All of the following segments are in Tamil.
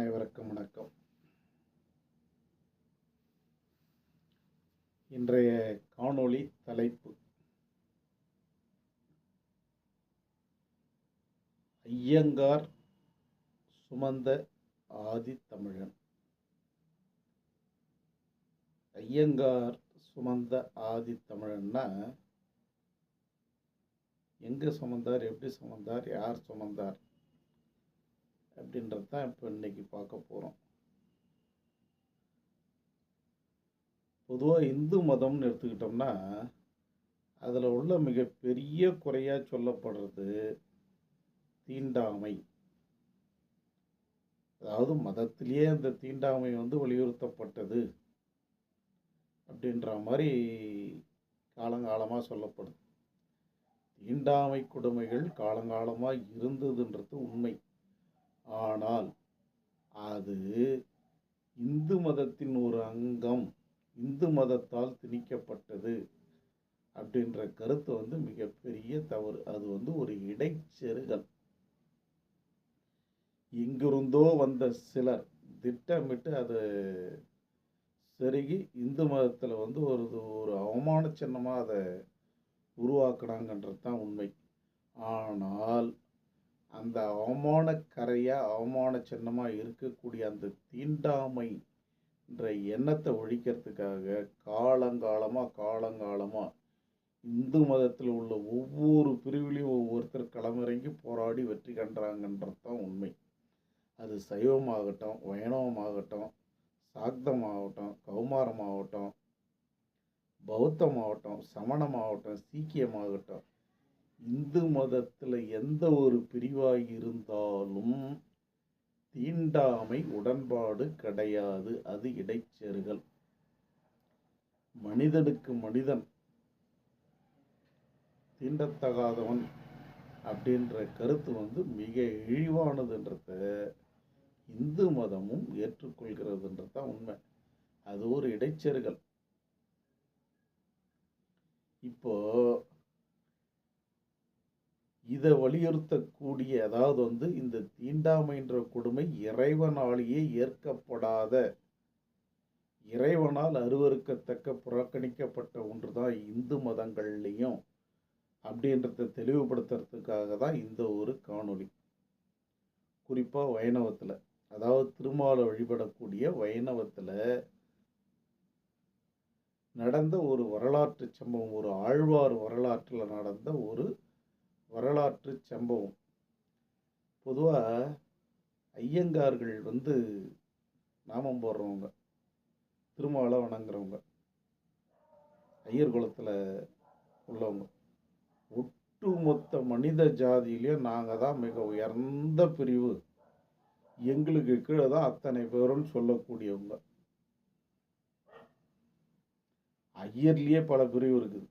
அனைவருக்கும் வணக்கம். இன்றைய காணொளி தலைப்பு. ஐயங்கார் சுமந்த ஆதி தமிழன். ஐயங்கார் சுமந்த ஆதி தமிழன்னா எங்கே சுமந்தார் எப்படி சுமந்தார் யார் சுமந்தார்? அப்படின்றது தான் இப்போ இன்றைக்கி பார்க்க போகிறோம் பொதுவாக இந்து மதம்னு எடுத்துக்கிட்டோம்னா அதில் உள்ள மிகப்பெரிய குறையாக சொல்லப்படுறது தீண்டாமை. அதாவது மதத்திலேயே அந்த தீண்டாமை வந்து வலியுறுத்தப்பட்டது அப்படின்ற மாதிரி காலங்காலமாக சொல்லப்படுது. தீண்டாமை கொடுமைகள் காலங்காலமாக இருந்ததுன்றது உண்மை. ஆனால் அது இந்து மதத்தின் ஒரு அங்கம் இந்து மதத்தால் திணிக்கப்பட்டது அப்படின்ற கருத்து வந்து மிகப்பெரிய தவறு. அது வந்து ஒரு இடைச்செருகல். எங்கிருந்தோ வந்த சிலர் திட்டமிட்டு அது செருகி இந்து மதத்தில் வந்து ஒரு ஒரு அவமான சின்னமாக அதை உருவாக்குனாங்கன்றது தான் உண்மை. ஆனால் அந்த அவமான கரையாக அவமான சின்னமாக இருக்கக்கூடிய அந்த தீண்டாமை என்ற எண்ணத்தை ஒழிக்கிறதுக்காக காலங்காலமாக காலங்காலமாக இந்து மதத்தில் உள்ள ஒவ்வொரு பிரிவிலையும் ஒவ்வொருத்தர் களமிறங்கி போராடி வெற்றி கண்டாங்கன்றது தான் உண்மை. அது சைவமாகட்டும் வைணவமாகட்டும் சாக்தமாகட்டும் கௌமாரமாகட்டும் பௌத்தமாகட்டும் சமணமாகட்டும் சீக்கியமாகட்டும் இந்து மதத்தில் எந்த ஒரு பிரிவாக இருந்தாலும் தீண்டாமை உடன்பாடு கிடையாது. அது இடைச்சேறுகள் மனிதனுக்கு மனிதன் தீண்டத்தகாதவன் அப்படின்ற கருத்து வந்து மிக இழிவானதுன்றத இந்து மதமும் ஏற்றுக்கொள்கிறதுன்றது தான் உண்மை. அது ஒரு இடைச்செருகல் இப்போ இதை வலியுறுத்தக்கூடிய அதாவது வந்து இந்த தீண்டாமைன்ற கொடுமை இறைவனாலேயே ஏற்கப்படாத இறைவனால் அருவறுக்கத்தக்க புறக்கணிக்கப்பட்ட ஒன்று தான் இந்து மதங்கள்லேயும் அப்படின்றத தெளிவுபடுத்துறதுக்காக தான் இந்த ஒரு காணொளி. குறிப்பாக வைணவத்தில் அதாவது திருமாலை வழிபடக்கூடிய வைணவத்தில் நடந்த ஒரு வரலாற்று சம்பவம் ஒரு ஆழ்வார் வரலாற்றில் நடந்த ஒரு வரலாற்று சம்பவம். பொதுவாக ஐயங்கார்கள் வந்து நாமம் போடுறவங்க திருமாலை வணங்குறவங்க ஐயர் குலத்தில் உள்ளவங்க. ஒட்டுமொத்த மனித ஜாதியிலையும் நாங்கள் தான் மிக உயர்ந்த பிரிவு. எங்களுக்கு கீழே தான் அத்தனை பேருன்னு சொல்லக்கூடியவங்க. ஐயர்லேயே பல பிரிவு இருக்குது.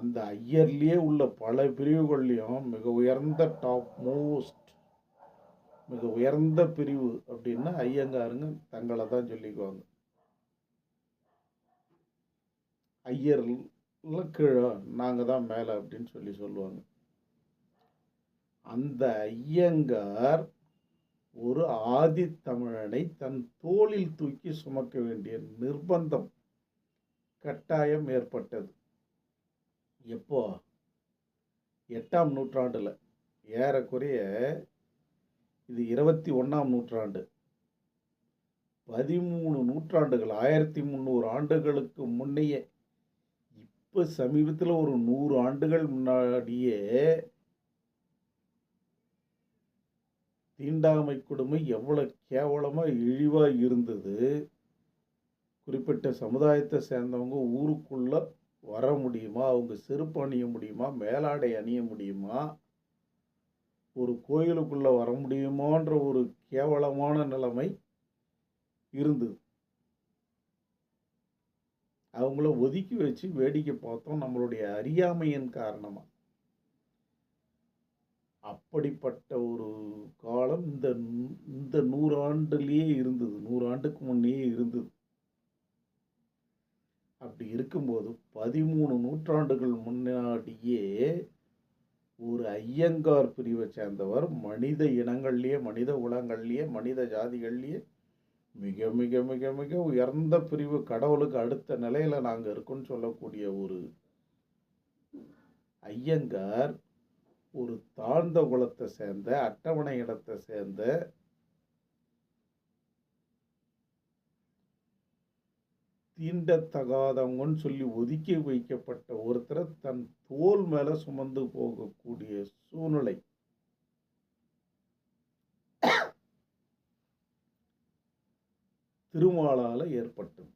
அந்த ஐயர்லேயே உள்ள பல பிரிவுகள்லையும் மிக உயர்ந்த டாப் மோஸ்ட் மிக உயர்ந்த பிரிவு அப்படின்னா ஐயங்காருங்க தங்களை தான் சொல்லிக்குவாங்க. ஐயர்ல கீழே நாங்கள் தான் மேலே அப்படின்னு சொல்லி சொல்லுவாங்க. அந்த ஐயங்கார் ஒரு ஆதித்தமிழனை தன் தோளில் தூக்கி சுமக்க வேண்டிய நிர்பந்தம் கட்டாயம் ஏற்பட்டது. எப்போ? எட்டாம் நூற்றாண்டில். ஏறக்குறைய இது இருபத்தி ஒன்றாம் நூற்றாண்டு. பதிமூணு நூற்றாண்டுகள் ஆயிரத்தி முந்நூறு ஆண்டுகளுக்கு முன்னையே இப்போ சமீபத்தில் ஒரு நூறு ஆண்டுகள் முன்னாடியே தீண்டாமை கொடுமை எவ்வளோ கேவலமாக இழிவாக இருந்தது. குறிப்பிட்ட சமுதாயத்தை சேர்ந்தவங்க ஊருக்குள்ளே வர முடியுமா? அவங்க செருப்பு அணிய முடியுமா? மேலாடை அணிய முடியுமா? ஒரு கோயிலுக்குள்ளே வர முடியுமான்ற ஒரு கேவலமான நிலைமை இருந்தது. அவங்கள ஒதுக்கி வச்சு வேடிக்கை பார்த்தோம் நம்மளுடைய அறியாமையின் காரணமாக அப்படிப்பட்ட ஒரு காலம் இந்த இந்த நூறாண்டுலேயே இருந்தது. நூறாண்டுக்கு முன்னே இருந்தது. அப்படி இருக்கும்போது பதிமூணு நூற்றாண்டுகள் முன்னாடியே ஒரு ஐயங்கார் பிரிவை சேர்ந்தவர் மனித இனங்கள்லேயே மனித உலகங்கள்லேயே மனித ஜாதிகள்லேயே மிக மிக மிக மிக உயர்ந்த பிரிவு கடவுளுக்கு அடுத்த நிலையில் நாங்கள் இருக்கோன்னு சொல்லக்கூடிய ஒரு ஐயங்கார் ஒரு தாழ்ந்த குலத்தை சேர்ந்த அட்டவணை இடத்தை சேர்ந்த தீண்டத்தகாதவங்கன்னு சொல்லி ஒதுக்கி வைக்கப்பட்ட ஒருத்தரை தன் தோல் மேலே சுமந்து போகக்கூடிய சூழ்நிலை. திருமாலால் ஏற்பட்டது.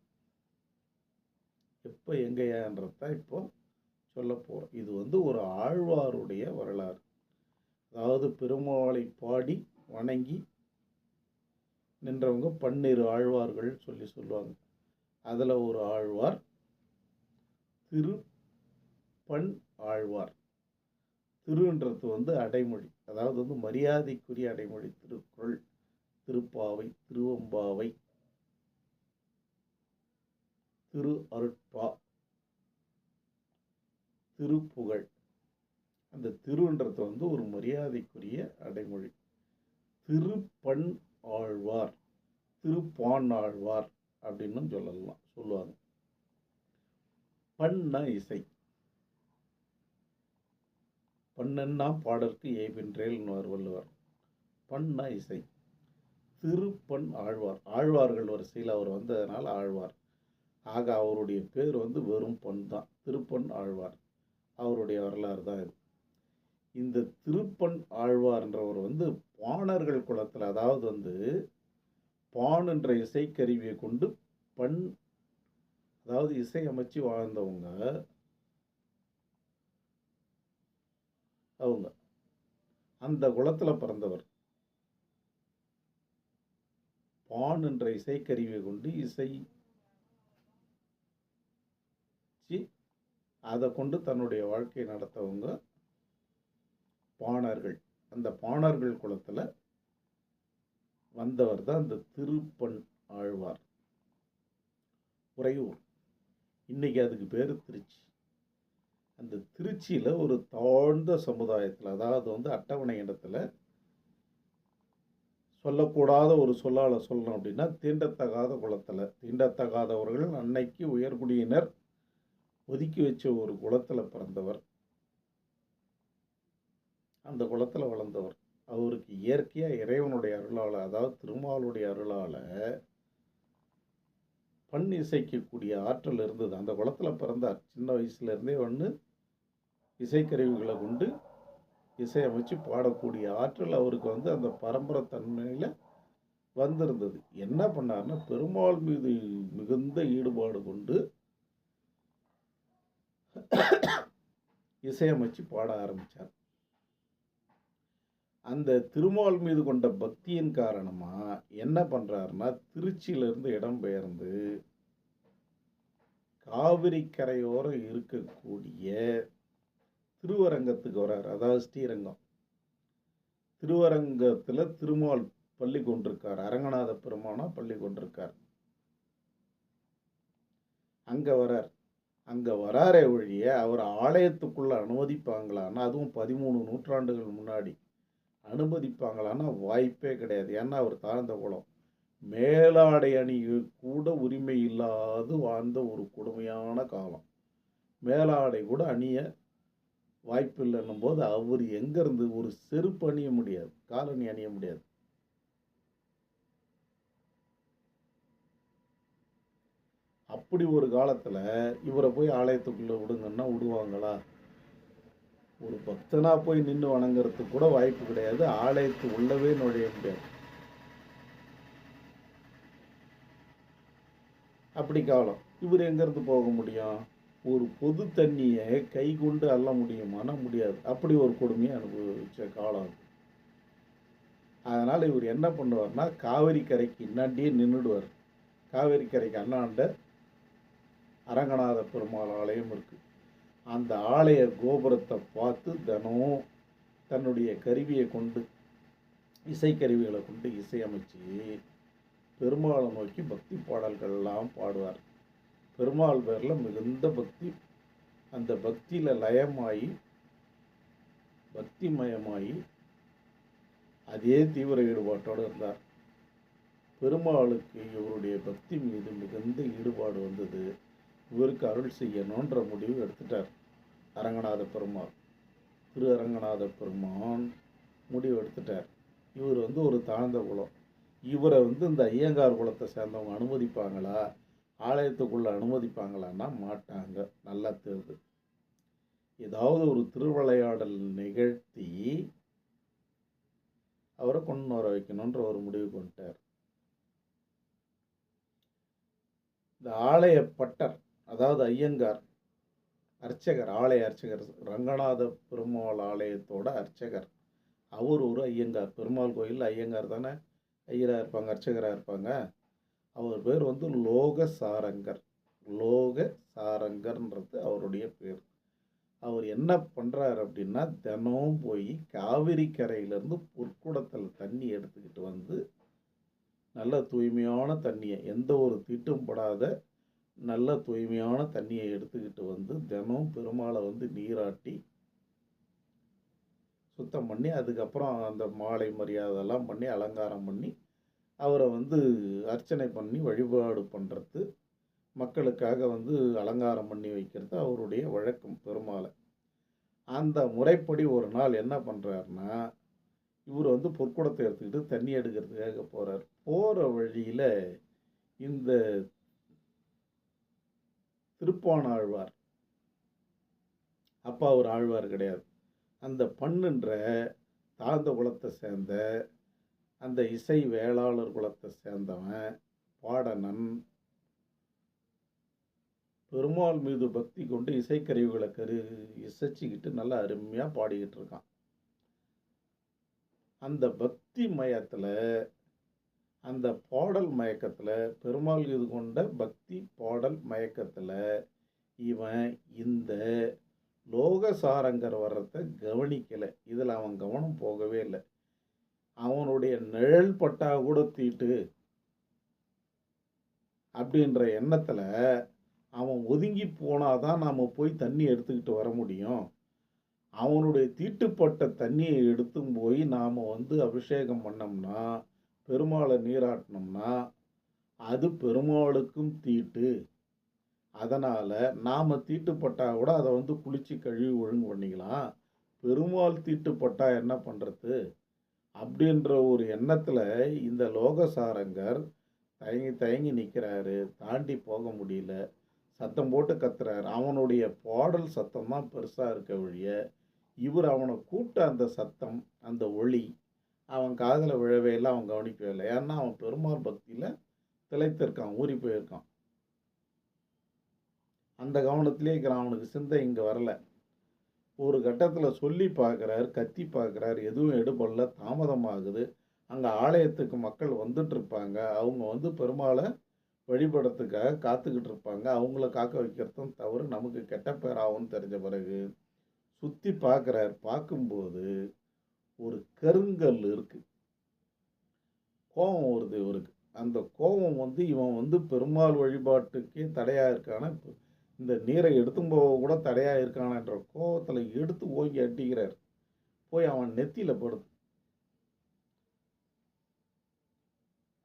எப்போ எங்கேயான்றத இப்போ சொல்ல போகிறோம் இது வந்து ஒரு ஆழ்வாருடைய வரலாறு. அதாவது பெருமாளை பாடி வணங்கி நின்றவங்க பன்னிரு ஆழ்வார்கள் சொல்லி சொல்லுவாங்க. அதில் ஒரு ஆழ்வார் திரு பண் ஆழ்வார். திருன்றது வந்து அடைமொழி. அதாவது வந்து மரியாதைக்குரிய அடைமொழி. திருக்குறள் திருப்பாவை திருவம்பாவை. திரு அருட்பா திருப்புகழ். அந்த திருன்றது வந்து ஒரு மரியாதைக்குரிய அடைமொழி. திருப்பண் ஆழ்வார் திருப்பான் ஆழ்வார். அப்படின்னு சொல்லலாம் சொல்லுவாங்க. பண்ணா இசை. பண்ணன்னா பாடற்கு ஏபின்றேல்னுவார் வள்ளுவர். பண்ண இசை. திருப்பண் ஆழ்வார். ஆழ்வார்கள் வரிசையில் அவர் வந்ததனால் ஆழ்வார். ஆக அவருடைய பேர் வந்து வெறும் பொன் தான். திருப்பண் ஆழ்வார். அவருடைய வரலாறு தான் இது. இந்த திருப்பண் ஆழ்வார்ன்றவர் வந்து பாணர்கள் குலத்தில் அதாவது வந்து பான் என்ற இசைக்கருவியை கொண்டு பண் அதாவது இசை அமைச்சு வாழ்ந்தவங்க அவங்க அந்த குளத்தில் பிறந்தவர். பான் என்ற இசைக்கருவியை கொண்டு இசை அதை கொண்டு தன்னுடைய வாழ்க்கையை நடத்தவங்க பாணர்கள். அந்த பாணர்கள் குலத்தில் வந்தவர் தான் அந்த திருப்பண் ஆழ்வார். உறையூர். இன்னைக்கு அதுக்கு பேர் திருச்சி. அந்த திருச்சியில் ஒரு தாழ்ந்த சமுதாயத்தில் அதாவது வந்து அட்டவணை இடத்துல சொல்லக்கூடாத ஒரு சொல்லால் சொல்லணும் அப்படின்னா தீண்டத்தகாத குளத்தில். தீண்டத்தகாதவர்கள் அன்னைக்கு உயர்குடியினர் ஒதுக்கி வச்ச ஒரு குளத்தில் பிறந்தவர். அந்த குளத்தில் வளர்ந்தவர். அவருக்கு இயற்கையாக இறைவனுடைய அருளால் அதாவது திருமாலுடைய அருளால் பண் இசைக்கக்கூடிய ஆற்றல் இருந்தது. அந்த குளத்தில் பிறந்தார் சின்ன வயசுலேருந்தே ஒன்று இசைக்கருவிகளை கொண்டு இசையமைச்சு பாடக்கூடிய ஆற்றல் அவருக்கு வந்து அந்த பரம்பரை தன்மையில் வந்திருந்தது. என்ன பண்ணார்னா பெருமாள் மீது மிகுந்த ஈடுபாடு கொண்டு இசையமைச்சு பாட ஆரம்பித்தார் அந்த திருமால் மீது கொண்ட பக்தியின் காரணமாக என்ன பண்ணுறாருன்னா திருச்சியிலேருந்து இடம்பெயர்ந்து காவிரி கரையோரம் இருக்கக்கூடிய திருவரங்கத்துக்கு வர்றார் அதாவது ஸ்ரீரங்கம். திருவரங்கத்தில் திருமால் பள்ளி கொண்டிருக்கார். அரங்கநாத பெருமானா பள்ளி கொண்டிருக்கார். அங்கே வரார். அங்கே வராரே ஒழிய அவர் ஆலயத்துக்குள்ளே அனுமதிப்பாங்களான்னா அதுவும் பதிமூணு நூற்றாண்டுகள் முன்னாடி அனுமதிப்பாங்களான்னா வாய்ப்பே கிடையாது. ஏன்னா அவர் தாழ்ந்த குலம். மேலாடை அணிய கூட உரிமை இல்லாது வாழ்ந்த ஒரு கொடுமையான காலம். மேலாடை கூட அணிய வாய்ப்பு இல்லைன்னும் போது அவர் எங்கேருந்து ஒரு செருப்பு அணிய முடியாது. காலணி அணிய முடியாது. அப்படி ஒரு காலத்தில் இவரை போய் ஆலயத்துக்குள்ளே விடுங்கன்னா விடுவாங்களா? ஒரு பக்தனாக போய் நின்று வணங்குறதுக்கு கூட வாய்ப்பு கிடையாது. ஆலயத்து உள்ளவே நுழைய முடியாது. அப்படி காலம். இவர் எங்கேருந்து போக முடியும்? ஒரு பொது தண்ணியை கை கொண்டு அள்ள முடியுமானா முடியாது. அப்படி ஒரு கொடுமையை அனுபவிச்ச காலம் அது. அதனால் இவர் என்ன பண்ணுவார்னா காவிரி கரைக்கு இன்னாண்டியே நின்றுடுவார் காவிரி கரைக்கு அண்ணாண்ட அரங்கநாத பெருமாள் ஆலயம் இருக்குது அந்த ஆலய கோபுரத்தை பார்த்து தினம் தன்னுடைய கருவியை கொண்டு இசைக்கருவிகளை கொண்டு இசையமைச்சு பெருமாளை நோக்கி பக்தி பாடல்கள்லாம் பாடுவார். பெருமாள் பேரில் மிகுந்த பக்தி. அந்த பக்தியில் லயமாகி பக்திமயமாகி அதே தீவிர ஈடுபாட்டோடு இருந்தார். பெருமாளுக்கு இவருடைய பக்தி மீது மிகுந்த ஈடுபாடு வந்தது. இவருக்கு அருள் செய்யணுன்ற முடிவு எடுத்துட்டார். அரங்கநாத பெருமாள். திரு அரங்கநாத பெருமான் முடிவு எடுத்துட்டார். இவர் வந்து ஒரு தாழ்ந்த குலம். இவரை வந்து இந்த ஐயங்கார் குலத்தை சேர்ந்தவங்க அனுமதிப்பாங்களா? ஆலயத்துக்குள்ளே அனுமதிப்பாங்களான்னா மாட்டாங்க. நல்லா தெரிது. ஏதாவது ஒரு திருவிளையாடல் நிகழ்த்தி அவரை கொண்டு வர வைக்கணுன்ற ஒரு முடிவு கொண்டுட்டார். இந்த ஆலய பட்டர் அதாவது ஐயங்கார் அர்ச்சகர் ஆலய அர்ச்சகர் ரங்கநாத பெருமாள் ஆலயத்தோட அர்ச்சகர். அவர் ஒரு ஐயங்கார். பெருமாள் கோயில் ஐயங்கார் தானே? ஐயராக இருப்பாங்க அர்ச்சகராக இருப்பாங்க. அவர் பேர் வந்து லோக சாரங்கர் லோக சாரங்கர்ன்றது அவருடைய பேர். அவர் என்ன பண்ணுறாரு அப்படின்னா தினமும் போய் காவிரி கரையிலேருந்து பொற்குடத்தில் தண்ணி எடுத்துக்கிட்டு வந்து நல்ல தூய்மையான தண்ணியை எந்த ஒரு தீட்டும் படாத நல்ல தூய்மையான தண்ணியை எடுத்துக்கிட்டு வந்து தினம் பெருமாளை வந்து நீராட்டி சுத்தம் பண்ணி அதுக்கப்புறம் அந்த மாலை மரியாதைலாம் பண்ணி அலங்காரம் பண்ணி அவரை வந்து அர்ச்சனை பண்ணி வழிபாடு பண்ணுறது மக்களுக்காக வந்து அலங்காரம் பண்ணி வைக்கிறது அவருடைய வழக்கம் பெருமாளை. அந்த முறைப்படி ஒரு நாள் என்ன பண்ணுறாருன்னா இவர் வந்து பொற்குடத்தை எடுத்துக்கிட்டு தண்ணி எடுக்கிறதுக்காக போகிறார் போகிற வழியில் இந்த திருப்பான் ஆழ்வார் அப்பா ஒரு ஆழ்வார் கிடையாது. அந்த பண்ணுன்ற தாழ்ந்த குலத்தை சேர்ந்த அந்த இசை வேளாளர் குலத்தை சேர்ந்தவன் பாடனன் பெருமாள் மீது பக்தி கொண்டு இசைக்கருவிகளை கரு இசைச்சிக்கிட்டு நல்லா அருமையாக பாடிக்கிட்டு இருக்கான். அந்த பக்தி மயத்தில் அந்த பாடல் மயக்கத்தில் பெருமாள் இது கொண்ட பக்தி பாடல் மயக்கத்தில் இவன் இந்த லோகசாரங்கர் வர்றதை கவனிக்கலை. இதில் அவன் கவனம் போகவே இல்லை. அவனுடைய நிழல் பட்டா கூட தீட்டு. அப்படின்ற எண்ணத்தில் அவன் ஒதுங்கி போனால் தான் நாம் போய் தண்ணி எடுத்துக்கிட்டு வர முடியும். அவனுடைய தீட்டுப்பட்ட தண்ணியை எடுத்தும் போய் நாம் வந்து அபிஷேகம் பண்ணோம்னா பெருமாளை நீராட்டினோம்னா அது பெருமாளுக்கும் தீட்டு. அதனால் நாம் தீட்டுப்பட்டால் கூட அதை வந்து குளித்து கழுவி ஒழுங்கு பண்ணிக்கலாம். பெருமாள் தீட்டுப்பட்டால் என்ன பண்ணுறது அப்படின்ற ஒரு எண்ணத்தில் இந்த லோகசாரங்கர் தயங்கி தயங்கி நிற்கிறாரு தாண்டி போக முடியல. சத்தம் போட்டு கத்துறாரு. அவனுடைய பாடல் சத்தம் தான் பெருசாக இருக்க வழிய. இவர் அவனை கூட்ட அந்த சத்தம் அந்த ஒளி அவன் காதில் விழவே இல்லை அவன் கவனிக்கவே இல்லை. ஏன்னா அவன் பெருமாள் பக்தியில் திளைத்திருக்கான் ஊறி போயிருக்கான். அந்த கவனத்திலே இருக்கிறான். அவனுக்கு சிந்தை இங்கே வரல. ஒரு கட்டத்தில் சொல்லி பார்க்குறாரு கத்தி பார்க்குறாரு எதுவும் எடுபடல தாமதமாகுது. அங்கே ஆலயத்துக்கு மக்கள் வந்துட்டு இருப்பாங்க அவங்க வந்து பெருமாளை வழிபடத்துக்காக காத்துக்கிட்டு இருப்பாங்க. அவங்கள காக்க வைக்கிறதும் தவறு. நமக்கு கெட்ட பேர் ஆகும்னு தெரிஞ்ச பிறகு சுற்றி பார்க்குறாரு. பார்க்கும்போது ஒரு கருங்கல் இருக்கு. கோபம் வருது இவருக்கு. அந்த கோபம் வந்து இவன் வந்து பெருமாள் வழிபாட்டுக்கே தடையாக இருக்கான இந்த நீரை எடுத்தும் போக கூட தடையாக இருக்கானன்ற கோபத்தில் எடுத்து ஓங்கி அட்டிக்கிறார். போய் அவன் நெத்தியில் படுது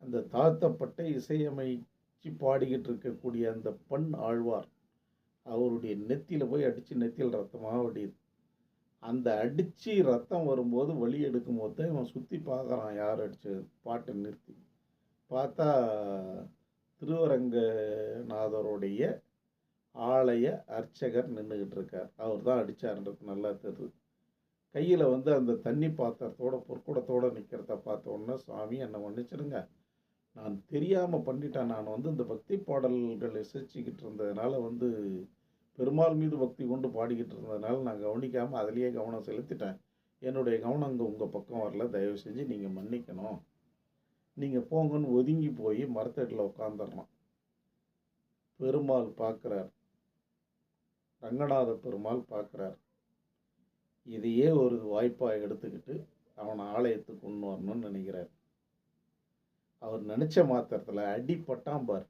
அந்த தாழ்த்தப்பட்ட இசையமைச்சு பாடிக்கிட்டு இருக்கக்கூடிய அந்த பெண் ஆழ்வார் அவருடைய நெத்தியில் போய் அடித்து நெத்தியில் ரத்தமாக வடியுது. அந்த அடித்து ரத்தம் வரும்போது வழி எடுக்கும் போது தான் இவன் சுற்றி பார்க்குறான் யார் அடித்தது பாட்டை நிறுத்தி. பார்த்தா திருவரங்கநாதருடைய ஆலய அர்ச்சகர் நின்றுக்கிட்டு இருக்கார். அவர் தான் அடித்தார்ன்றது நல்லா தெரியுது. கையில் வந்து அந்த தண்ணி பாத்திரத்தோட பொற்குடத்தோடு நிற்கிறத பார்த்த உடனே சாமி என்னை மன்னிச்சிடுங்க. நான் தெரியாமல் பண்ணிட்டேன். நான் வந்து இந்த பக்தி பாடல்கள் இசைச்சிக்கிட்டு இருந்ததுனால வந்து பெருமாள் மீது பக்தி கொண்டு பாடிக்கிட்டு இருந்ததுனால நான் கவனிக்காமல் அதிலேயே கவனம் செலுத்திட்டேன். என்னுடைய கவனம் அங்கே உங்கள் பக்கம் வரல. தயவு செஞ்சு நீங்கள் மன்னிக்கணும். நீங்கள் போங்கன்னு ஒதுங்கி போய் மரத்தடியில் உட்காந்துடலாம் பெருமாள் பார்க்குறார் ரங்கநாத பெருமாள் பார்க்குறார் இதையே ஒரு வாய்ப்பாக எடுத்துக்கிட்டு அவனை ஆலயத்துக்கு கொண்டு வரணும்னு நினைக்கிறார். அவர் நினச்ச மாத்திரத்தில் அடிப்பட்டான் பார்.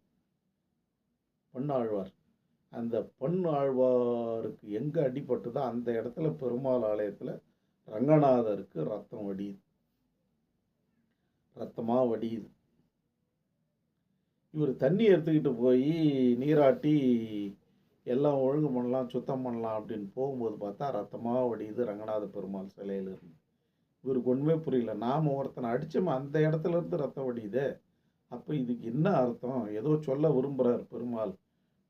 அந்த பொன் ஆழ்வாருக்கு எங்கே அடிபட்டதோ அந்த இடத்துல பெருமாள் ஆலயத்தில் ரங்கநாதருக்கு ரத்தம் வடியுது. ரத்தமாக வடியுது. இவர் தண்ணி எடுத்துக்கிட்டு போய் நீராட்டி எல்லாம் ஒழுங்கு பண்ணலாம் சுத்தம் பண்ணலாம் அப்படின்னு போகும்போது பார்த்தா ரத்தமாக வடியுது ரங்கநாத பெருமாள் சிலையில இருந்து இவருக்கு ஒன்றுமே புரியல. நாம் ஒருத்தனை அடித்தோம் அந்த இடத்துல இருந்து ரத்தம் வடியுதே? அப்போ இதுக்கு என்ன அர்த்தம்? ஏதோ சொல்ல விரும்புகிறார் பெருமாள்.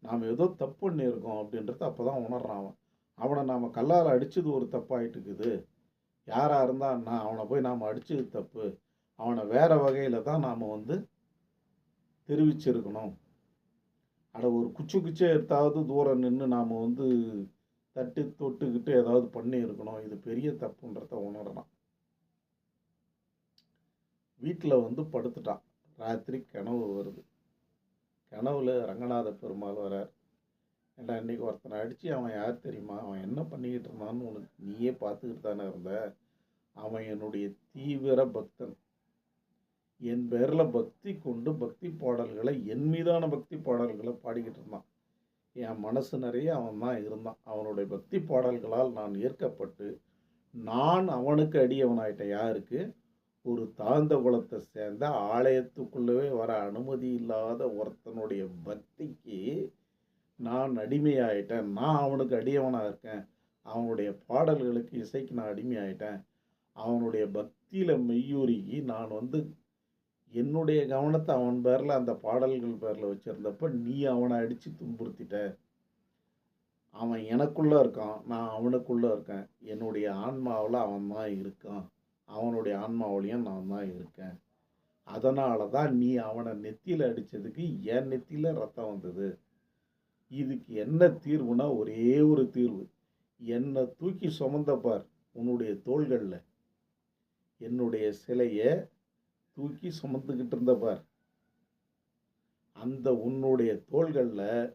நாம் ஏதோ தப்பு பண்ணியிருக்கோம் அப்படின்றத அப்போ தான் உணர்றான் அவன். அவனை நாம் கல்லால் அடித்தது ஒரு தப்பாயிட்டு இருக்குது யாராக நான் அவனை போய் நாம் அடித்தது தப்பு. அவனை வேறு வகையில் தான் நாம் வந்து தெரிவிச்சிருக்கணும். அட ஒரு குச்சி குச்சி எடுத்தாவது தூரம் நின்று நாம் வந்து தட்டி தொட்டுக்கிட்டு ஏதாவது பண்ணியிருக்கணும். இது பெரிய தப்புன்றத உணர்றான். வீட்டில் வந்து படுத்துட்டான். ராத்திரி கனவு வருது. கனவுல ரங்கநாத பெருமாள் வரார். ஏண்டா இன்னைக்கு ஒருத்தனை அடித்து அவன் யார் தெரியுமா? அவன் என்ன பண்ணிக்கிட்டு இருந்தான்னு உனக்கு நீயே பார்த்துக்கிட்டு தானே இருந்த. அவன் என்னுடைய தீவிர பக்தன். என் பேரில் பக்தி கொண்டு பக்தி பாடல்களை என் மீதான பக்தி பாடல்களை பாடிக்கிட்டு இருந்தான். என் மனசு நிறைய அவன் தான் இருந்தான். அவனுடைய பக்தி பாடல்களால் நான் ஈர்க்கப்பட்டு நான் அவனுக்கு அடியவனாயிட்டேன். யாருக்கு? ஒரு தாழ்ந்த குலத்தை சேர்ந்த ஆலயத்துக்குள்ளவே வர அனுமதி இல்லாத ஒருத்தனுடைய பக்திக்கு நான் அடிமையாயிட்டேன். நான் அவனுக்கு அடியவனாக இருக்கேன். அவனுடைய பாடல்களுக்கு இசைக்கு நான் அடிமையாயிட்டேன். அவனுடைய பக்தியில் மெய்யூருகி நான் வந்து என்னுடைய கவனத்தை அவன் பேரில் அந்த பாடல்கள் பேரில் வச்சுருந்தப்ப நீ அவனை அடித்து துன்புறுத்திட்ட. அவன் எனக்குள்ளே இருக்கான். நான் அவனுக்குள்ளே இருக்கேன். என்னுடைய ஆன்மாவில் அவன் தான் இருக்கான். அவனுடைய ஆன்மாவிலையும் நான் தான் இருக்கேன். அதனால தான் நீ அவனை நெத்தியில் அடித்ததுக்கு என் நெத்தியில் ரத்தம் வந்தது. இதுக்கு என்ன தீர்வுனா ஒரே ஒரு தீர்வு. என்னை தூக்கி சுமந்த பார் உன்னுடைய தோள்களில். என்னுடைய சிலையை தூக்கி சுமந்துக்கிட்டு இருந்த பார். அந்த உன்னுடைய தோள்களில்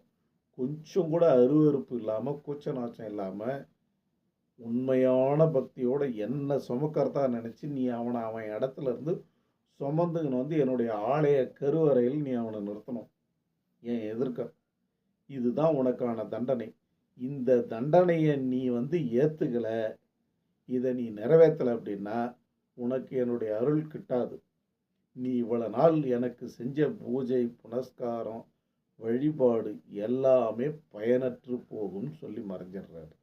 கொஞ்சம் கூட அருவருப்பு இல்லாமல் கூச்ச நாச்சம் இல்லாமல் உண்மையான பக்தியோடு என்னை சுமக்கிறதா நினச்சி நீ அவனை அவன் இடத்துல இருந்து சுமந்துக்கின்னு வந்து என்னுடைய ஆலய கருவறையில் நீ அவனை நிறுத்தணும். ஏன் எதிர்க்க? இதுதான் உனக்கான தண்டனை. இந்த தண்டனையை நீ வந்து ஏற்றுக்கலை இதை நீ நிறைவேற்றலை அப்படின்னா உனக்கு என்னுடைய அருள் கிட்டாது. நீ இவ்வளோ நாள் எனக்கு செஞ்ச பூஜை புனஸ்காரம் வழிபாடு எல்லாமே பயனற்று போகும்னு சொல்லி மறைஞ்சிடுறாரு.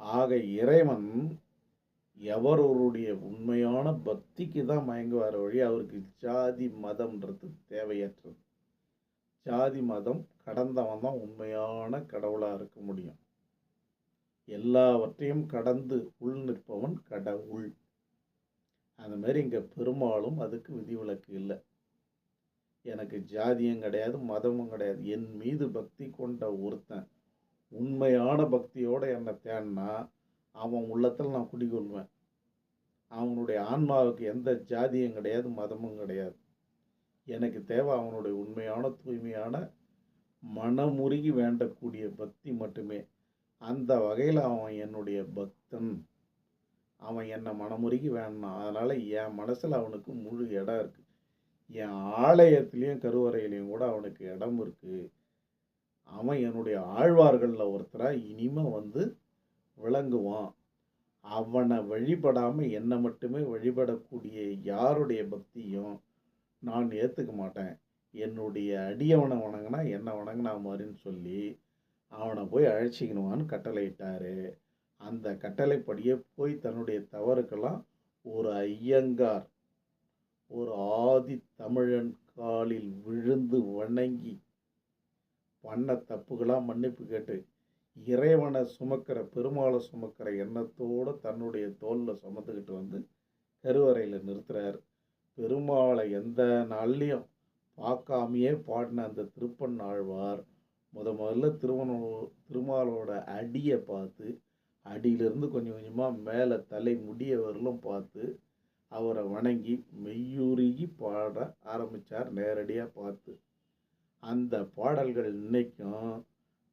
ஆக இறைவன் எவரொருடைய உண்மையான பக்திக்கு தான் மயங்குவார் வழி அவருக்கு ஜாதி மதம்ன்றது தேவையற்றது. ஜாதி மதம் கடந்தவன் தான் உண்மையான கடவுளாக இருக்க முடியும். எல்லாவற்றையும் கடந்து உள் நிற்பவன் கடவுள். அந்த மாதிரி இங்கே பெரும்பாலும் அதுக்கு விதிவிலக்கு இல்லை. எனக்கு ஜாதியும் கிடையாது மதமும் கிடையாது. என் மீது பக்தி கொண்ட ஒருத்தன் உண்மையான பக்தியோடு என்னை தேடினா அவன் உள்ளத்தில் நான் குடிகொள்வேன். அவனுடைய ஆன்மாவுக்கு எந்த ஜாதியும் கிடையாது மதமும் கிடையாது. எனக்கு தேவை அவனுடைய உண்மையான தூய்மையான மனமுருகி வேண்டக்கூடிய பக்தி மட்டுமே. அந்த வகையில் அவன் என்னுடைய பக்தன். அவன் என்னை மனமுருகி வேண்டாம் அதனால் என் மனசில் அவனுக்கு முழு இடம் இருக்குது என் ஆலயத்துலேயும் கருவறையிலையும் கூட அவனுக்கு இடம் இருக்குது அவன் என்னுடைய ஆழ்வார்களில் ஒருத்தராக இனிமே வந்து விளங்குவான். அவனை வழிபடாமல் என்னை மட்டுமே வழிபடக்கூடிய யாருடைய பக்தியும் நான் ஏற்றுக்க மாட்டேன். என்னுடைய அடியவனை வணங்கினா என்னை வணங்கினா மாதிரின்னு சொல்லி அவனை போய் அழைச்சிக்கணுவான்னு கட்டளையிட்டார். அந்த கட்டளைப்படியே போய் தன்னுடைய தவறுக்கெல்லாம் ஒரு ஐயங்கார் ஒரு ஆதி தமிழன் காலில் விழுந்து வணங்கி பண்ண தப்புகளாக மன்னிப்பு கேட்டு இறைவனை சுமக்கிற பெருமாளை சுமக்கிற எண்ணத்தோடு தன்னுடைய தோலில் சுமந்துக்கிட்டு வந்து கருவறையில் நிறுத்துகிறார் பெருமாளை எந்த நாள்லேயும் பார்க்காமையே பாடின அந்த திருப்பன் ஆழ்வார் முத முதல்ல திருவனோ திருமாலோட அடியை பார்த்து அடியிலிருந்து கொஞ்சம் கொஞ்சமாக மேலே தலை முடியவர்களும் பார்த்து அவரை வணங்கி மெய்யுருகி பாட ஆரம்பித்தார் நேரடியாக பார்த்து. அந்த பாடல்கள் இன்றைக்கும்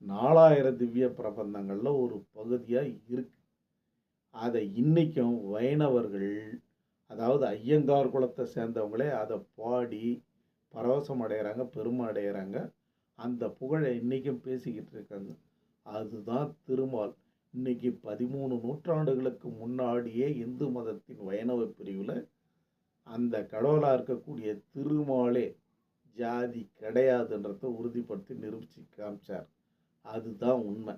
நாலாயிரம் திவ்ய பிரபந்தங்களில் ஒரு பகுதியாக இருக்கு. அதை இன்றைக்கும் வைணவர்கள் அதாவது ஐயங்கார் குலத்தை சேர்ந்தவங்களே அதை பாடி பரவசம் அடைகிறாங்க பெருமை அடைகிறாங்க அந்த புகழை இன்றைக்கும் பேசிக்கிட்டு இருக்காங்க. அதுதான் திருமால். இன்றைக்கி பதிமூணு நூற்றாண்டுகளுக்கு முன்னாடியே இந்து மதத்தின் வைணவ பிரிவில் அந்த கடவுளாக இருக்கக்கூடிய திருமாலே ஜாதி கிடையாதுன்றத உறுதிப்படுத்தி நிரூபித்து காமிச்சார். அதுதான் உண்மை.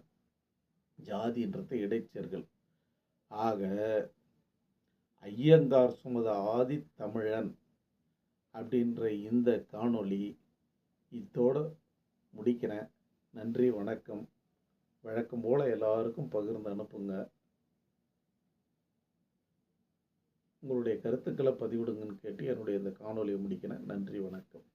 ஜாதின்றத இடைச்சர்கள் ஆக ஐயங்கார் சுமத ஆதி தமிழன் அப்படின்ற இந்த காணொளி இதோட முடிக்கிறேன். நன்றி வணக்கம். வழக்கம் போல் எல்லாருக்கும் பகிர்ந்து அனுப்புங்க. உங்களுடைய கருத்துக்களை பதிவிடுங்கன்னு கேட்டு என்னுடைய இந்த காணொலியை முடிக்கிறேன். நன்றி வணக்கம்.